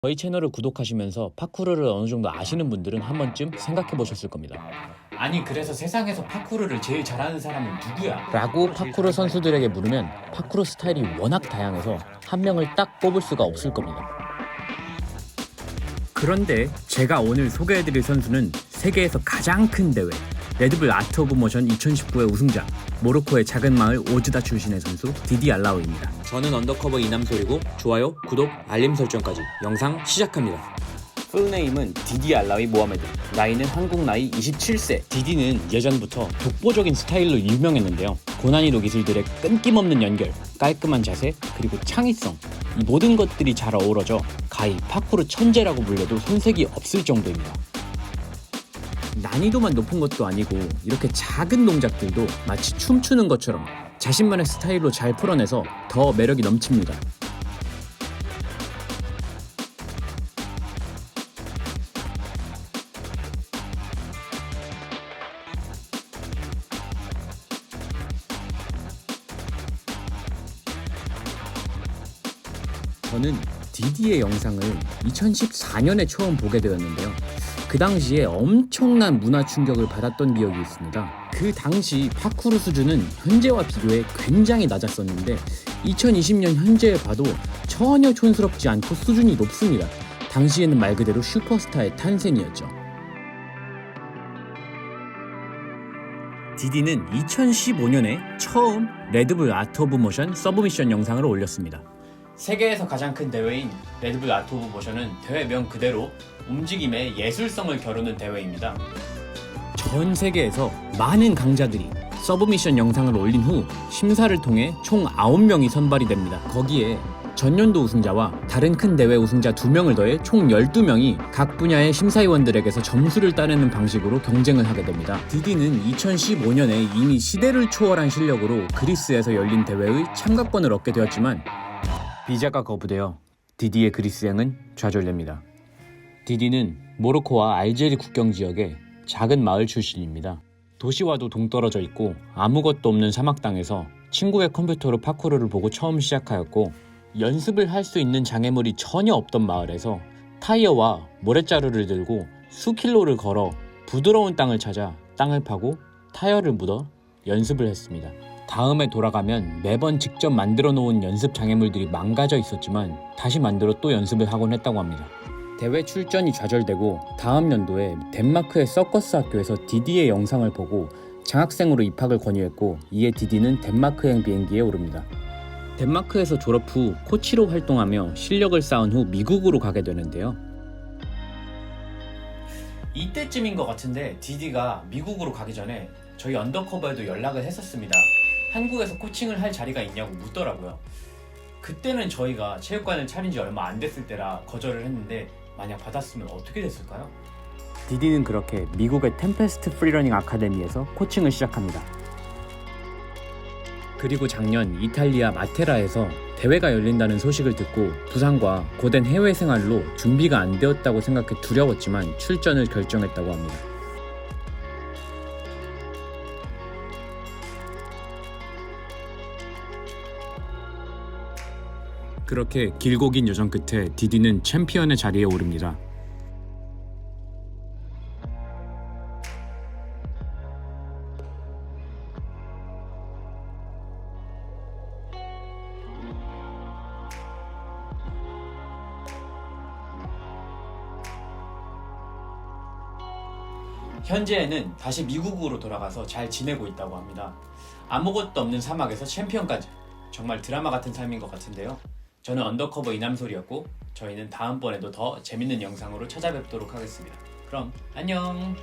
저희 채널을 구독하시면서 파쿠르를 어느 정도 아시는 분들은 한 번쯤 생각해 보셨을 겁니다. 아니 그래서 세상에서 파쿠르를 제일 잘하는 사람은 누구야? 라고 파쿠르 선수들에게 물으면 파쿠르 스타일이 워낙 다양해서 한 명을 딱 뽑을 수가 없을 겁니다. 그런데 제가 오늘 소개해드릴 선수는 세계에서 가장 큰 대회 레드불 아트 오브 모션 2019의 우승자 모로코의 작은 마을 오즈다 출신의 선수 디디 알라오입니다. 저는 언더커버 이남솔이고 좋아요, 구독, 알림 설정까지 영상 시작합니다. 풀네임은 디디 알라위 모하메드. 나이는 한국 나이 27세. 디디는 예전부터 독보적인 스타일로 유명했는데요. 고난이도 기술들의 끊김없는 연결 깔끔한 자세 그리고 창의성. 이 모든 것들이 잘 어우러져 가히 파쿠르 천재라고 불려도 손색이 없을 정도입니다 난이도만 높은 것도 아니고 이렇게 작은 동작들도 마치 춤추는 것처럼 자신만의 스타일로 잘 풀어내서 더 매력이 넘칩니다. 저는 디디의 영상을 2014년에 처음 보게 되었는데요. 그 당시에 엄청난 문화 충격을 받았던 기억이 있습니다. 그 당시 파쿠르 수준은 현재와 비교해 굉장히 낮았었는데 2020년 현재에 봐도 전혀 촌스럽지 않고 수준이 높습니다. 당시에는 말 그대로 슈퍼스타의 탄생이었죠. 디디는 2015년에 처음 레드불 아트 오브 모션 서브미션 영상을 올렸습니다. 세계에서 가장 큰 대회인 레드불 아트 오브 모션은 대회명 그대로 움직임의 예술성을 겨루는 대회입니다. 전 세계에서 많은 강자들이 서브미션 영상을 올린 후 심사를 통해 총 9명이 선발이 됩니다. 거기에 전년도 우승자와 다른 큰 대회 우승자 2명을 더해 총 12명이 각 분야의 심사위원들에게서 점수를 따내는 방식으로 경쟁을 하게 됩니다. 디디는 2015년에 이미 시대를 초월한 실력으로 그리스에서 열린 대회의 참가권을 얻게 되었지만 비자가 거부되어 디디의 그리스 행은 좌절됩니다. 디디는 모로코와 알제리 국경 지역의 작은 마을 출신입니다. 도시와도 동떨어져 있고 아무것도 없는 사막 땅에서 친구의 컴퓨터로 파쿠르를 보고 처음 시작하였고 연습을 할 수 있는 장애물이 전혀 없던 마을에서 타이어와 모래자루를 들고 수킬로를 걸어 부드러운 땅을 찾아 땅을 파고 타이어를 묻어 연습을 했습니다. 다음에 돌아가면 매번 직접 만들어 놓은 연습 장애물들이 망가져 있었지만 다시 만들어 또 연습을 하곤 했다고 합니다. 대회 출전이 좌절되고 다음 연도에 덴마크의 서커스 학교에서 디디의 영상을 보고 장학생으로 입학을 권유했고 이에 디디는 덴마크행 비행기에 오릅니다. 덴마크에서 졸업 후 코치로 활동하며 실력을 쌓은 후 미국으로 가게 되는데요. 이때쯤인 것 같은데 디디가 미국으로 가기 전에 저희 언더커버에도 연락을 했었습니다. 한국에서 코칭을 할 자리가 있냐고 묻더라고요. 그때는 저희가 체육관을 차린 지 얼마 안 됐을 때라 거절을 했는데 만약 받았으면 어떻게 됐을까요? 디디는 그렇게 미국의 템페스트 프리러닝 아카데미에서 코칭을 시작합니다. 그리고 작년 이탈리아 마테라에서 대회가 열린다는 소식을 듣고 부상과 고된 해외 생활로 준비가 안 되었다고 생각해 두려웠지만 출전을 결정했다고 합니다. 그렇게 길고 긴 여정 끝에 디디는 챔피언의 자리에 오릅니다. 현재는 다시 미국으로 돌아가서 잘 지내고 있다고 합니다. 아무것도 없는 사막에서 챔피언까지 정말 드라마 같은 삶인 것 같은데요. 저는 언더커버 이남솔이었고 저희는 다음번에도 더 재밌는 영상으로 찾아뵙도록 하겠습니다. 그럼 안녕.